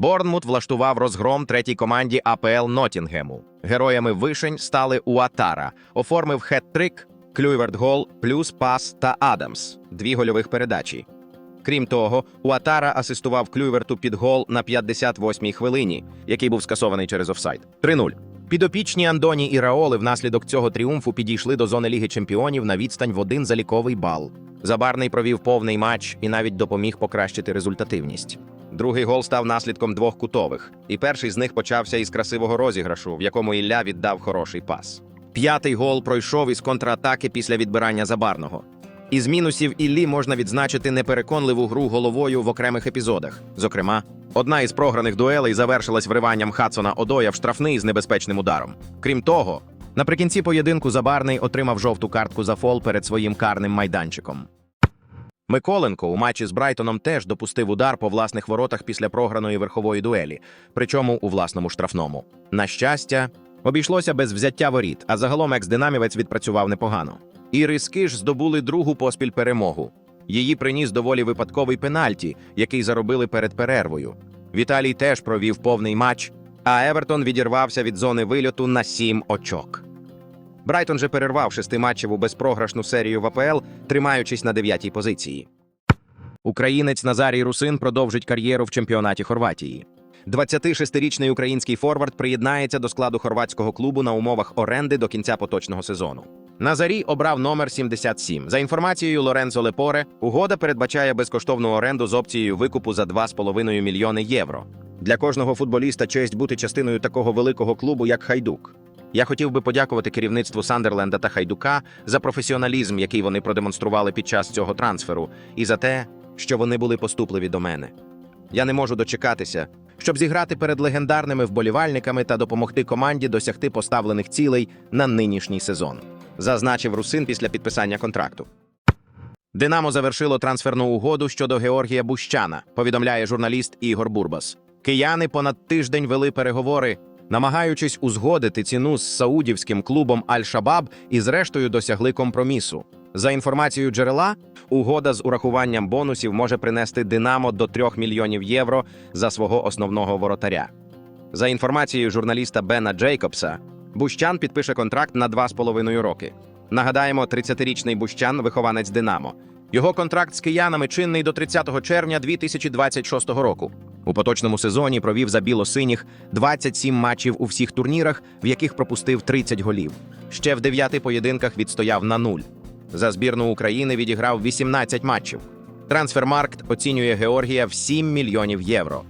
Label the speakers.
Speaker 1: Борнмут влаштував розгром третій команді АПЛ Ноттінгему. Героями вишень стали Уатара, оформив хет-трик, Клюйверт гол, плюс пас та Адамс дві гольових передачі. Крім того, Уатара асистував Клюйверту під гол на 58-й хвилині, який був скасований через офсайд. 3-0. Підопічні Андоні і Раоли внаслідок цього тріумфу підійшли до зони Ліги Чемпіонів на відстань в один заліковий бал. Забарний провів повний матч і навіть допоміг покращити результативність. Другий гол став наслідком двох кутових, і перший з них почався із красивого розіграшу, в якому Ілля віддав хороший пас. П'ятий гол пройшов із контратаки після відбирання забарного. Із мінусів Іллі можна відзначити непереконливу гру головою в окремих епізодах. Зокрема, одна із програних дуелей завершилась вриванням Хадсона Одоя в штрафний з небезпечним ударом. Крім того, наприкінці поєдинку Забарний отримав жовту картку за фол перед своїм карним майданчиком. Миколенко у матчі з Брайтоном теж допустив удар по власних воротах після програної верхової дуелі, причому у власному штрафному. На щастя, обійшлося без взяття воріт, а загалом екс-динамівець відпрацював непогано. І риски ж здобули другу поспіль перемогу. Її приніс доволі випадковий пенальті, який заробили перед перервою. Віталій теж провів повний матч, а Евертон відірвався від зони вильоту на сім очок. Брайтон же перервав шестиматчеву безпрограшну серію в АПЛ, тримаючись на дев'ятій позиції. Українець Назарій Русин продовжить кар'єру в чемпіонаті Хорватії. 26-річний український форвард приєднається до складу хорватського клубу на умовах оренди до кінця поточного сезону. Назарій обрав номер 77. За інформацією Лоренцо Лепоре, угода передбачає безкоштовну оренду з опцією викупу за 2,5 мільйони євро. Для кожного футболіста честь бути частиною такого великого клубу, як Хайдук. Я хотів би подякувати керівництву Сандерленда та Хайдука за професіоналізм, який вони продемонстрували під час цього трансферу, і за те, що вони були поступливі до мене. Я не можу дочекатися, щоб зіграти перед легендарними вболівальниками та допомогти команді досягти поставлених цілей на нинішній сезон, зазначив Русин після підписання контракту. Динамо завершило трансферну угоду щодо Георгія Бущана, повідомляє журналіст Ігор Бурбас. Кияни понад тиждень вели переговори, намагаючись узгодити ціну з саудівським клубом Аль-Шабаб і зрештою досягли компромісу. За інформацією джерела, угода з урахуванням бонусів може принести Динамо до 3 мільйонів євро за свого основного воротаря. За інформацією журналіста Бена Джейкобса, Бущан підпише контракт на 2,5 роки. Нагадаємо, 30-річний Бущан вихованець Динамо. Його контракт з киянами чинний до 30 червня 2026 року. У поточному сезоні провів за біло-синіх 27 матчів у всіх турнірах, в яких пропустив 30 голів. Ще в дев'яти поєдинках відстояв на нуль. За збірну України відіграв 18 матчів. Трансфермаркт оцінює Георгія в 7 мільйонів євро.